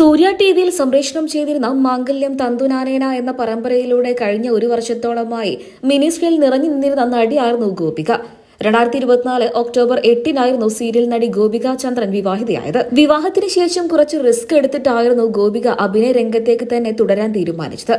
സൂര്യ T വിയിൽ സംപ്രേഷണം ചെയ്തിരുന്ന മാംഗല്യം തന്തുനാനേന എന്ന പരമ്പരയിലൂടെ കഴിഞ്ഞ ഒരു വർഷത്തോളമായി മിനിസ്ക്രീനിൽ നിറഞ്ഞു നിന്നിരുന്ന നടിയായിരുന്നു ഗോപിക. രണ്ടായിരത്തി ഇരുപത്തിനാല് ഒക്ടോബർ എട്ടിനായിരുന്നു സീരിയൽ നടി ഗോപിക ചന്ദ്രൻ വിവാഹിതയായത്. വിവാഹത്തിന് ശേഷം കുറച്ച് റിസ്ക് എടുത്തിട്ടായിരുന്നു ഗോപിക അഭിനയ രംഗത്തേക്ക് തന്നെ തുടരാൻ തീരുമാനിച്ചത്.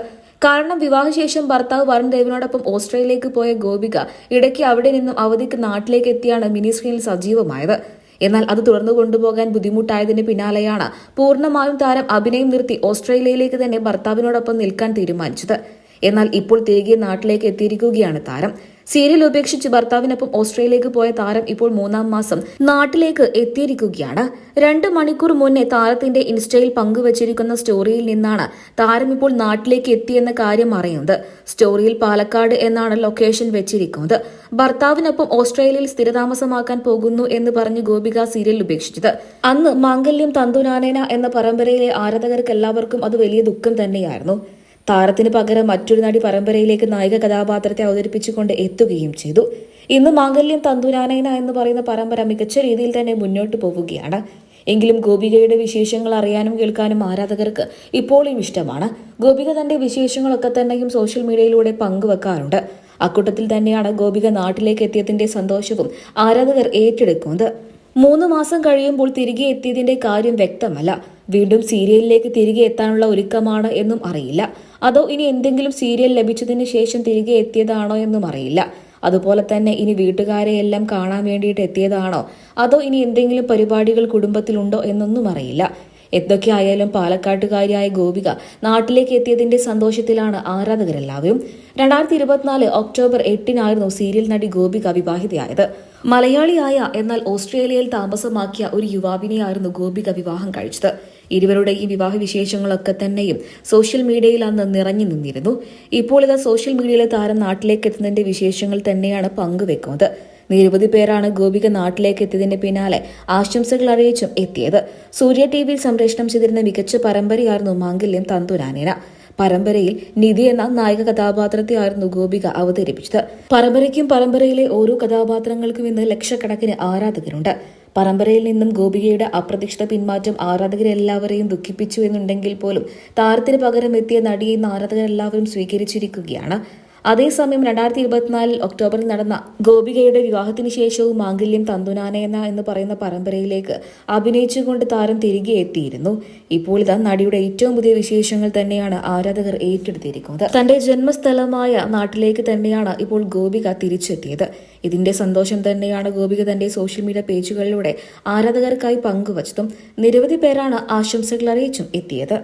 കാരണം വിവാഹശേഷം ഭർത്താവ് വരുൺ ദേവിനോടൊപ്പം ഓസ്ട്രേലിയയിലേക്ക് പോയ ഗോപിക ഇടയ്ക്ക് അവിടെ നിന്നും അവധിക്ക് നാട്ടിലേക്ക് എത്തിയാണ് മിനി സ്ക്രീനിൽ സജീവമായത്. എന്നാൽ അത് തുടർന്നു കൊണ്ടുപോകാൻ ബുദ്ധിമുട്ടായതിന് പിന്നാലെയാണ് പൂർണമായും താരം അഭിനയം നിർത്തി ഓസ്ട്രേലിയയിലേക്ക് തന്നെ ഭർത്താവിനോടൊപ്പം നിൽക്കാൻ തീരുമാനിച്ചത്. എന്നാൽ ഇപ്പോൾ തിരികെ നാട്ടിലേക്ക് എത്തിയിരിക്കുകയാണ് താരം. സീരിയൽ ഉപേക്ഷിച്ച് ഭർത്താവിനൊപ്പം ഓസ്ട്രേലിയയിലേക്ക് പോയ താരം ഇപ്പോൾ മൂന്നാം മാസം നാട്ടിലേക്ക് എത്തിയിരിക്കുകയാണ്. രണ്ട് മണിക്കൂർ മുന്നേ താരത്തിന്റെ ഇൻസ്റ്റയിൽ പങ്കുവച്ചിരിക്കുന്ന സ്റ്റോറിയിൽ നിന്നാണ് താരം ഇപ്പോൾ നാട്ടിലേക്ക് എത്തിയെന്ന കാര്യം അറിയുന്നത്. സ്റ്റോറിയിൽ പാലക്കാട് എന്നാണ് ലൊക്കേഷൻ വെച്ചിരിക്കുന്നത്. ഭർത്താവിനൊപ്പം ഓസ്ട്രേലിയയിൽ സ്ഥിരതാമസമാക്കാൻ പോകുന്നു എന്ന് പറഞ്ഞ് ഗോപിക സീരിയൽ ഉപേക്ഷിച്ചത്. അന്ന് മാംഗല്യം തന്തുനാനേന എന്ന പരമ്പരയിലെ ആരാധകർക്ക് എല്ലാവർക്കും അത് വലിയ ദുഃഖം തന്നെയായിരുന്നു. താരത്തിന് പകരം മറ്റൊരു നടി പരമ്പരയിലേക്ക് നായിക കഥാപാത്രത്തെ അവതരിപ്പിച്ചുകൊണ്ട് എത്തുകയും ചെയ്തു. ഇന്ന് മാംഗല്യം തന്തുരാനയന എന്ന് പറയുന്ന പരമ്പര മികച്ച രീതിയിൽ തന്നെ മുന്നോട്ട് പോവുകയാണ്. എങ്കിലും ഗോപികയുടെ വിശേഷങ്ങൾ അറിയാനും കേൾക്കാനും ആരാധകർക്ക് ഇപ്പോഴും ഇഷ്ടമാണ്. ഗോപിക തന്റെ വിശേഷങ്ങളൊക്കെ തന്നെയും സോഷ്യൽ മീഡിയയിലൂടെ പങ്കുവെക്കാറുണ്ട്. അക്കൂട്ടത്തിൽ തന്നെയാണ് ഗോപിക നാട്ടിലേക്ക് എത്തിയതിന്റെ സന്തോഷവും ആരാധകർ ഏറ്റെടുക്കുന്നത്. മൂന്ന് മാസം കഴിയുമ്പോൾ തിരികെ എത്തിയതിന്റെ കാര്യം വ്യക്തമല്ല. വീണ്ടും സീരിയലിലേക്ക് തിരികെ എത്താനുള്ള ഒരുക്കമാണ് എന്നും അറിയില്ല. അതോ ഇനി എന്തെങ്കിലും സീരിയൽ ലഭിച്ചതിന് ശേഷം തിരികെ എത്തിയതാണോ എന്നും അറിയില്ല. അതുപോലെ തന്നെ ഇനി വീട്ടുകാരെ എല്ലാം കാണാൻ വേണ്ടിയിട്ട് എത്തിയതാണോ? അതോ ഇനി എന്തെങ്കിലും പരിപാടികൾ കുടുംബത്തിലുണ്ടോ എന്നൊന്നും അറിയില്ല. എന്തൊക്കെയായാലും പാലക്കാട്ടുകാരിയായ ഗോപിക നാട്ടിലേക്ക് എത്തിയതിന്റെ സന്തോഷത്തിലാണ് ആരാധകരെല്ലാവരും. രണ്ടായിരത്തി ഇരുപത്തിനാല് ഒക്ടോബർ എട്ടിനായിരുന്നു സീരിയൽ നടി ഗോപിക വിവാഹിതയായത്. മലയാളിയായ എന്നാൽ ഓസ്ട്രേലിയയിൽ താമസമാക്കിയ ഒരു യുവാവിനെയായിരുന്നു ഗോപിക വിവാഹം കഴിച്ചത്. ഇരുവരുടെ ഈ വിവാഹ വിശേഷങ്ങളൊക്കെ തന്നെയും സോഷ്യൽ മീഡിയയിൽ അന്ന് നിറഞ്ഞു നിന്നിരുന്നു. ഇപ്പോൾ ഇത് സോഷ്യൽ മീഡിയയിലെ താരം നാട്ടിലേക്ക് എത്തുന്നതിന്റെ വിശേഷങ്ങൾ തന്നെയാണ് പങ്കുവെക്കുന്നത്. നിരവധി പേരാണ് ഗോപിക നാട്ടിലേക്ക് എത്തിയതിന്റെ പിന്നാലെ ആശംസകൾ അറിയിച്ചും എത്തിയത്. സൂര്യ ടി വിയിൽ സംപ്രേഷണം ചെയ്തിരുന്ന മികച്ച പരമ്പരയായിരുന്നു മാംഗല്യം തന്തുരാനേന. പരമ്പരയിൽ നിധി എന്ന നായിക കഥാപാത്രത്തെയായിരുന്നു ഗോപിക അവതരിപ്പിച്ചത്. പരമ്പരയ്ക്കും പരമ്പരയിലെ ഓരോ കഥാപാത്രങ്ങൾക്കും ഇന്ന് ലക്ഷക്കണക്കിന് ആരാധകരുണ്ട്. പരമ്പരയിൽ നിന്നും ഗോപികയുടെ അപ്രതീക്ഷിത പിന്മാറ്റം ആരാധകരെല്ലാവരെയും ദുഃഖിപ്പിച്ചു എന്നുണ്ടെങ്കിൽ പോലും താരത്തിന് പകരം എത്തിയ നടിയെ ആരാധകരെല്ലാവരും സ്വീകരിച്ചിരിക്കുകയാണ്. അതേസമയം രണ്ടായിരത്തി ഇരുപത്തിനാലിൽ ഒക്ടോബറിൽ നടന്ന ഗോപികയുടെ വിവാഹത്തിന് ശേഷവും മാംഗല്യം തന്തുനാനേന എന്ന് പറയുന്ന പരമ്പരയിലേക്ക് അഭിനയിച്ചുകൊണ്ട് താരം തിരികെ എത്തിയിരുന്നു. ഇപ്പോൾ ഇതാ നടിയുടെ ഏറ്റവും പുതിയ വിശേഷങ്ങൾ തന്നെയാണ് ആരാധകർ ഏറ്റെടുത്തിരിക്കുന്നത്. തന്റെ ജന്മസ്ഥലമായ നാട്ടിലേക്ക് തന്നെയാണ് ഇപ്പോൾ ഗോപിക തിരിച്ചെത്തിയത്. ഇതിന്റെ സന്തോഷം തന്നെയാണ് ഗോപിക തന്റെ സോഷ്യൽ മീഡിയ പേജുകളിലൂടെ ആരാധകർക്കായി പങ്കുവച്ചതും. നിരവധി പേരാണ് ആശംസകൾ അറിയിച്ചും എത്തിയത്.